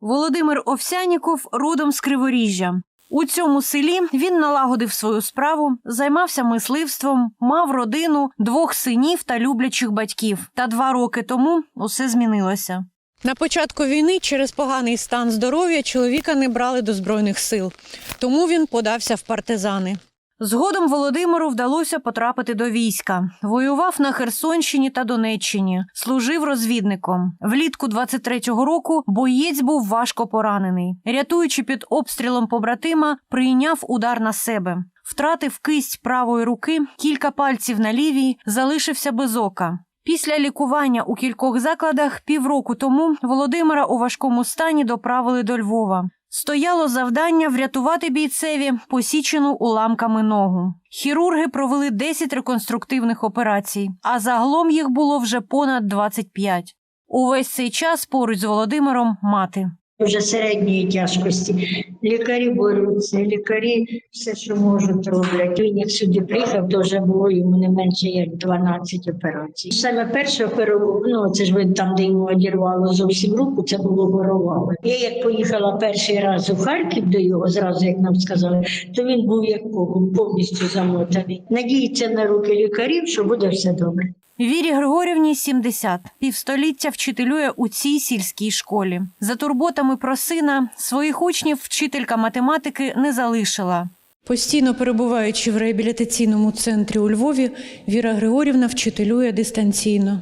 Володимир Овсяніков родом з Криворіжжя. У цьому селі він налагодив свою справу, займався мисливством, мав родину, двох синів та люблячих батьків. Та два роки тому усе змінилося. На початку війни через поганий стан здоров'я чоловіка не брали до збройних сил, тому він подався в партизани. Згодом Володимиру вдалося потрапити до війська. Воював на Херсонщині та Донеччині, служив розвідником. Влітку 23-го року боєць був важко поранений. Рятуючи під обстрілом побратима, прийняв удар на себе. Втратив кисть правої руки, кілька пальців на лівій, залишився без ока. Після лікування у кількох закладах півроку тому Володимира у важкому стані доправили до Львова. Стояло завдання врятувати бійцеві посічену уламками ногу. Хірурги провели 10 реконструктивних операцій, а загалом їх було вже понад 25. Увесь цей час поруч з Володимиром мати. Вже середньої тяжкості. Лікарі борються, лікарі все, що можуть, роблять. Він як сюди приїхав, то вже було йому не менше як 12 операцій. Саме перше оперував, ну це ж ви там, де йому одірвало зовсім руку, це було горовало. Я як поїхала перший раз у Харків до його, зразу як нам сказали, то він був як когут, повністю замотаний. Надіється на руки лікарів, що буде все добре. Вірі Григорівні 70. Півстоліття вчителює у цій сільській школі. За турботами про сина своїх учнів вчителька математики не залишила. Постійно перебуваючи в реабілітаційному центрі у Львові, Віра Григорівна вчителює дистанційно.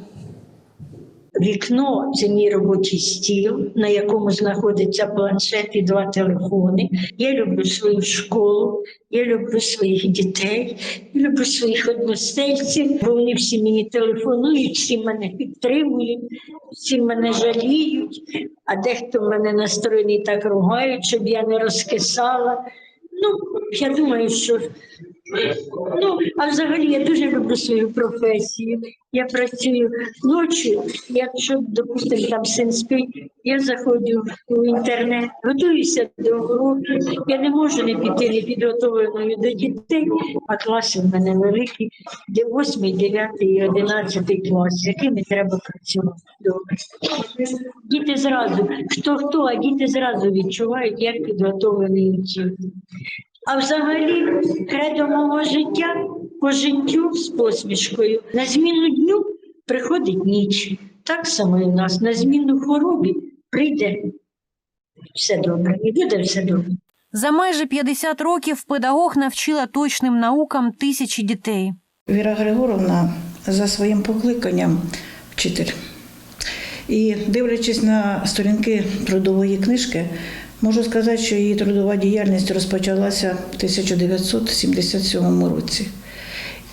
Вікно це мій робочий стіл, на якому знаходиться планшет і два телефони. Я люблю свою школу, я люблю своїх дітей, я люблю своїх одностельців, бо вони всі мені телефонують, всі мене підтримують, всі мене жаліють, а дехто мене настроєний так ругають, щоб я не розкисала. Ну, я думаю, що Ну, а взагалі я дуже люблю свою професію. Я працюю ночі. Якщо, допустимо, там син спить, я заходжу в інтернет, готуюся до уроків. Я не можу не піти непідготовленою до дітей, а класи в мене великі, де 8, 9 і 11 клас, з якими треба працювати. Добре. Діти зразу, хто хто, а діти зразу відчувають, як підготовлений учитель. А взагалі, кредо мого життя по життю з посмішкою. На зміну дню приходить ніч. Так само і в нас на зміну хворобі прийде все добре, і буде все добре. За майже 50 років педагог навчила точним наукам тисячі дітей. Віра Григоровна за своїм покликанням вчитель. І дивлячись на сторінки трудової книжки, можу сказати, що її трудова діяльність розпочалася в 1977 році.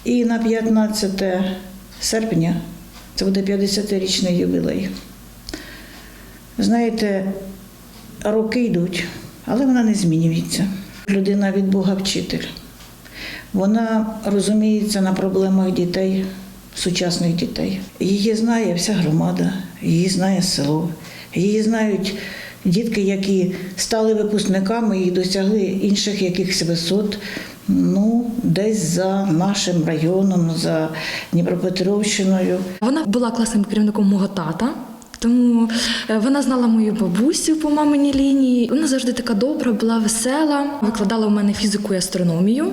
І на 15 серпня це буде 50-річний ювілей. Знаєте, роки йдуть, але вона не змінюється. Людина від Бога вчитель. Вона розуміється на проблемах дітей, сучасних дітей. Її знає вся громада, її знає село, її знають дітки, які стали випускниками і досягли інших якихось висот. Ну, десь за нашим районом, за Дніпропетровщиною. Вона була класним керівником мого тата. Тому е, вона знала мою бабусю по маминій лінії. Вона завжди така добра, була весела, викладала у мене фізику і астрономію.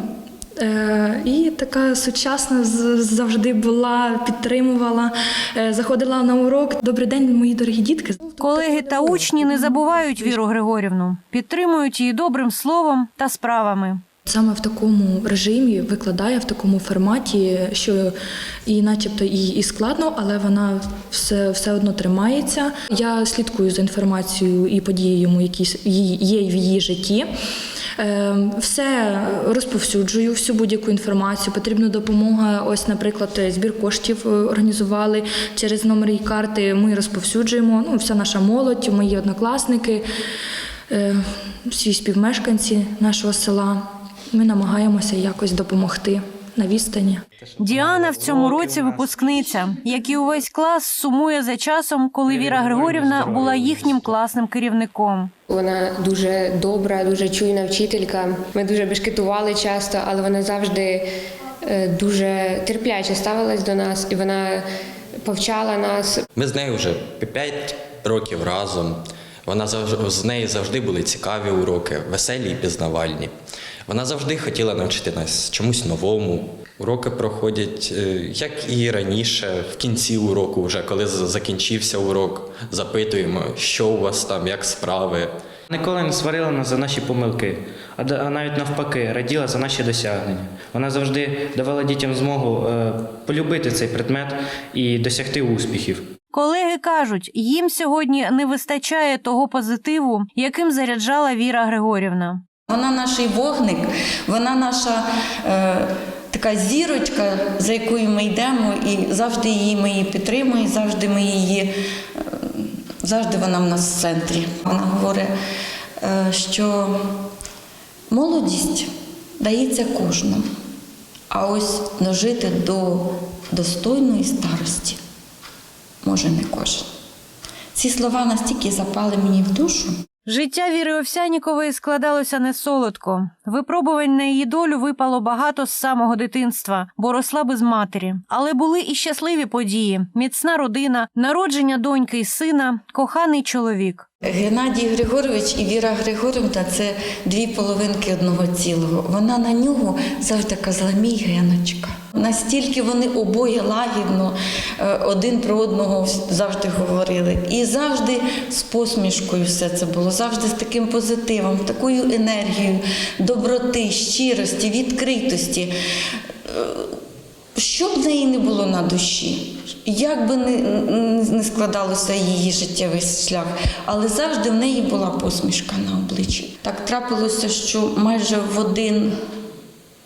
Е, І така сучасна завжди була, підтримувала, Е, заходила на урок. Добрий день, мої дорогі дітки. Колеги та учні не забувають Віру Григорівну, підтримують її добрим словом та справами. Саме в такому режимі викладає в такому форматі, що і, начебто, і, і складно, але вона все, все одно тримається. Я слідкую за інформацією і подіями, які є в її житті. Е, Все розповсюджую, всю будь-яку інформацію. Потрібна допомога. Ось, наприклад, збір коштів е, організували через номер і карти. Ми розповсюджуємо. Ну, вся наша молодь, мої однокласники, е, всі співмешканці нашого села. Ми намагаємося якось допомогти на відстані. Діана в цьому році випускниця, як і увесь клас, сумує за часом, коли Віра Григорівна була їхнім класним керівником. Вона дуже добра, дуже чуйна вчителька. Ми дуже бешкетували часто, але вона завжди е, дуже терпляче ставилась до нас, і вона повчала нас. Ми з нею вже 5 років разом. Вона завжди з неї завжди були цікаві уроки, веселі і пізнавальні. Вона завжди хотіла навчити нас чомусь новому. Уроки проходять, е, як і раніше, в кінці уроку, вже коли закінчився урок, запитуємо, що у вас там, як справи. Ніколи не сварила нас за наші помилки, а навіть навпаки, раділа за наші досягнення. Вона завжди давала дітям змогу е, полюбити цей предмет і досягти успіхів. Колеги кажуть, їм сьогодні не вистачає того позитиву, яким заряджала Віра Григорівна. Вона наш вогник, вона наша е, така зірочка, за якою ми йдемо, і завжди її ми її підтримуємо, завжди ми її, е, завжди вона в нас в центрі. Вона говорить, е, що молодість дається кожному, а ось дожити до достойної старості може не кожен. Ці слова настільки запали мені в душу. Життя Віри Овсянікової складалося не солодко. Випробувань на її долю випало багато з самого дитинства, бо росла без матері. Але були і щасливі події: міцна родина, народження доньки і сина, коханий чоловік. Геннадій Григорович і Віра Григорівна це дві половинки одного цілого. Вона на нього завжди казала мій геночка. Настільки вони обоє лагідно е, один про одного завжди говорили. І завжди з посмішкою все це було, завжди з таким позитивом, такою енергією, доброти, щирості, відкритості. Що б в неї не було на душі, як би не, не складалося її життєвий шлях, але завжди в неї була посмішка на обличчі. Так трапилося, що майже в один,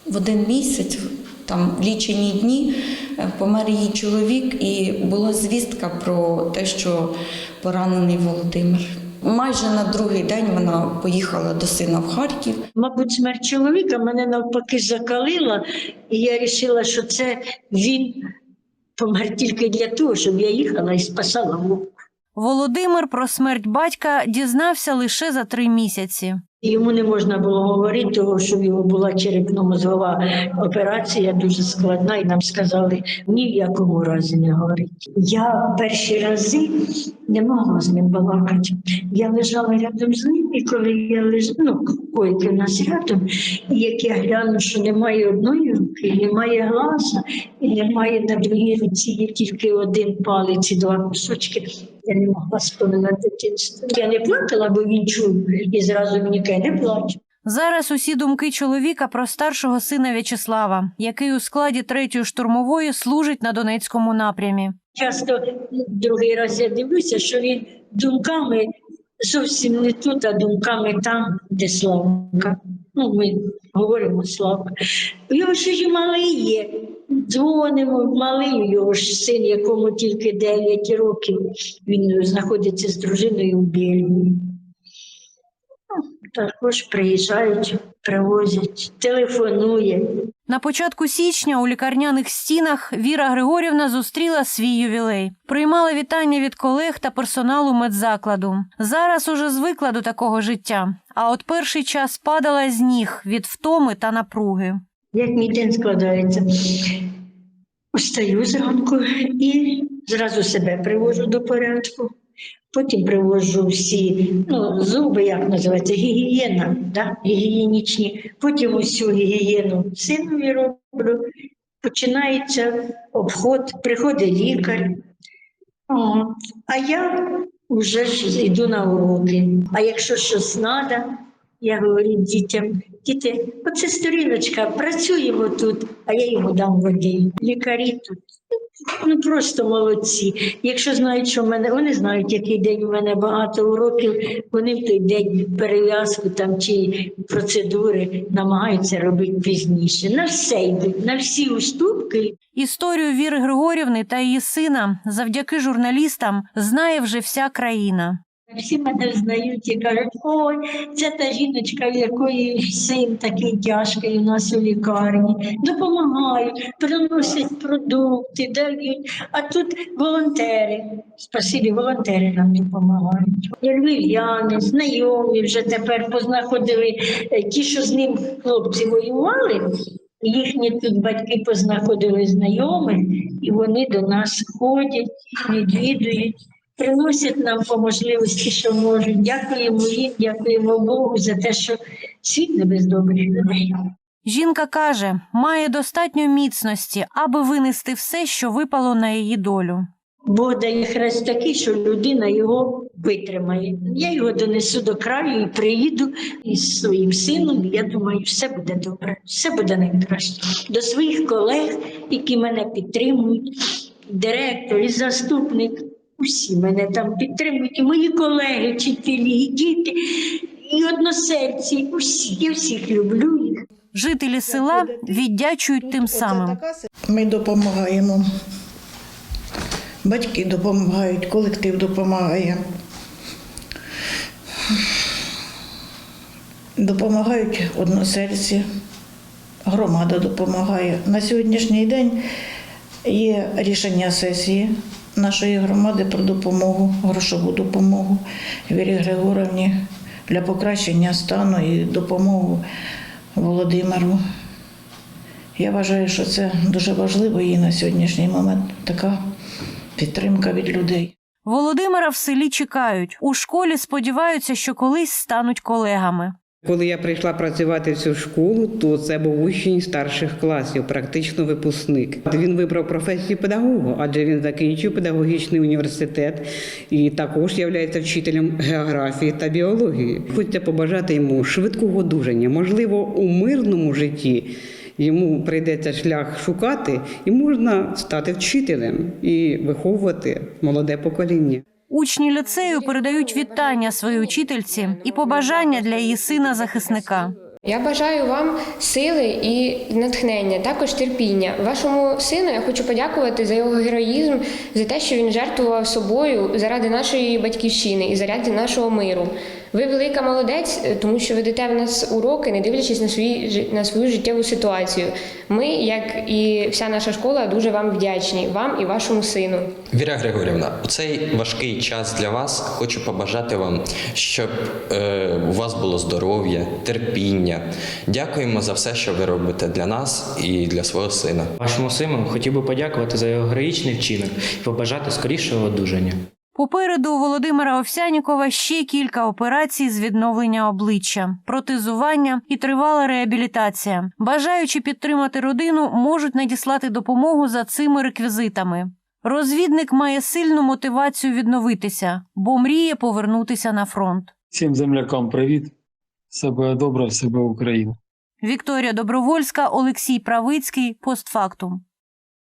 в один місяць, там лічені дні, е, помер її чоловік, і була звістка про те, що поранений Володимир. Майже на другий день вона поїхала до сина в Харків. Мабуть, смерть чоловіка мене навпаки закалила, і я вирішила, що це він помер тільки для того, щоб я їхала і спасала. Володимир про смерть батька дізнався лише за три місяці. Йому не можна було говорити, того, що в його була черепно-мозгова операція дуже складна, і нам сказали ні в якому разі не говорити. Я перші рази не могла з ним балакати. Я лежала рядом з ним, і коли я лежала, ну, койки нас рядом, і як я гляну, що немає одної руки, немає глаза, і немає на другій руці, є тільки один палець і два кусочки. Я не могла споминати дитинство. Я не плакала, бо він чув і зразу мені каже, не плач. Зараз усі думки чоловіка про старшого сина В'ячеслава, який у складі третьої штурмової служить на Донецькому напрямі. Часто другий раз я дивлюся, що він думками зовсім не тут, а думками там, де Славка. Ну, ми говоримо Славка. Його ж і малий є. Дзвонимо, малий його ж син, якому тільки 9 років. Він знаходиться з дружиною в Бельгії. Ну, Також приїжджають, привозять, телефонує. На початку січня у лікарняних стінах Віра Григорівна зустріла свій ювілей. Приймала вітання від колег та персоналу медзакладу. Зараз уже звикла до такого життя. А от перший час падала з ніг від втоми та напруги. як мій день складається. Встаю зранку і зразу себе привожу до порядку. Потім привожу всі ну, зуби, як називається, гігієна, да? гігієнічні. Потім усю гігієну синові роблю. Починається обход, приходить лікар. От. А я вже ж йду на уроки. А якщо щось треба, я говорю дітям, діти, оце сторіночка, працюємо тут, а я йому дам води. Лікарі тут. Ну просто молодці. Якщо знають, що в мене, вони знають, який день у мене багато уроків, вони в той день перев'язку там чи процедури намагаються робити пізніше. На все йдуть, на всі уступки. Історію Віри Григорівни та її сина завдяки журналістам знає вже вся країна. Всі мене знають і кажуть, ой, це та жіночка, в якої син такий тяжкий у нас у лікарні. Допомагають, приносять продукти, дають. А тут волонтери. Спасибі, волонтери нам допомагають. Львів'яни, знайомі вже тепер познаходили е, ті, що з ним хлопці воювали. Їхні тут батьки познаходили знайомих, і вони до нас ходять, відвідують. Приносять нам по можливості, що можуть. Дякуємо їм, дякуємо Богу за те, що світ не без добрих людей. Жінка каже, має достатньо міцності, аби винести все, що випало на її долю. Бог дає хрест такий, що людина його витримає. Я його донесу до краю і приїду із своїм сином. і Я думаю, все буде добре, все буде найкраще. До своїх колег, які мене підтримують, директор і заступник. Усі мене там підтримують, і мої колеги, вчителі, і діти, і односельці. Усі, я всіх люблю їх. Жителі села віддячують тим самим. Ми допомагаємо. Батьки допомагають, колектив допомагає. Допомагають односельці, громада допомагає. На сьогоднішній день є рішення сесії нашої громади про допомогу, грошову допомогу Вірі Григоровні для покращення стану і допомогу Володимиру. Я вважаю, що це дуже важливо і на сьогоднішній момент така підтримка від людей. Володимира в селі чекають. У школі сподіваються, що колись стануть колегами. Коли я прийшла працювати в цю школу, то це був учень старших класів, практично випускник. Він вибрав професію педагога, адже він закінчив педагогічний університет і також є вчителем географії та біології. Хочеться побажати йому швидкого одужання. Можливо, у мирному житті йому прийдеться шлях шукати, і можна стати вчителем і виховувати молоде покоління. Учні ліцею передають вітання своїй учительці і побажання для її сина захисника. Я бажаю вам сили і натхнення, також терпіння. Вашому сину я хочу подякувати за його героїзм, за те, що він жертвував собою заради нашої батьківщини і заради нашого миру. Ви велика молодець, тому що ведете в нас уроки, не дивлячись на свої на свою життєву ситуацію. Ми, як і вся наша школа, дуже вам вдячні, вам і вашому сину. Віра Григорівна, у цей важкий час для вас хочу побажати вам, щоб е, у вас було здоров'я, терпіння. Дякуємо за все, що ви робите для нас і для свого сина. Вашому сину хотів би подякувати за його героїчний вчинок і побажати скорішого одужання. Попереду у Володимира Овсянікова ще кілька операцій з відновлення обличчя, протезування і тривала реабілітація. Бажаючи підтримати родину, можуть надіслати допомогу за цими реквізитами. Розвідник має сильну мотивацію відновитися, бо мріє повернутися на фронт. Всім землякам привіт. Все добре, все буде Україна. Вікторія Добровольська, Олексій Правицький, постфактум.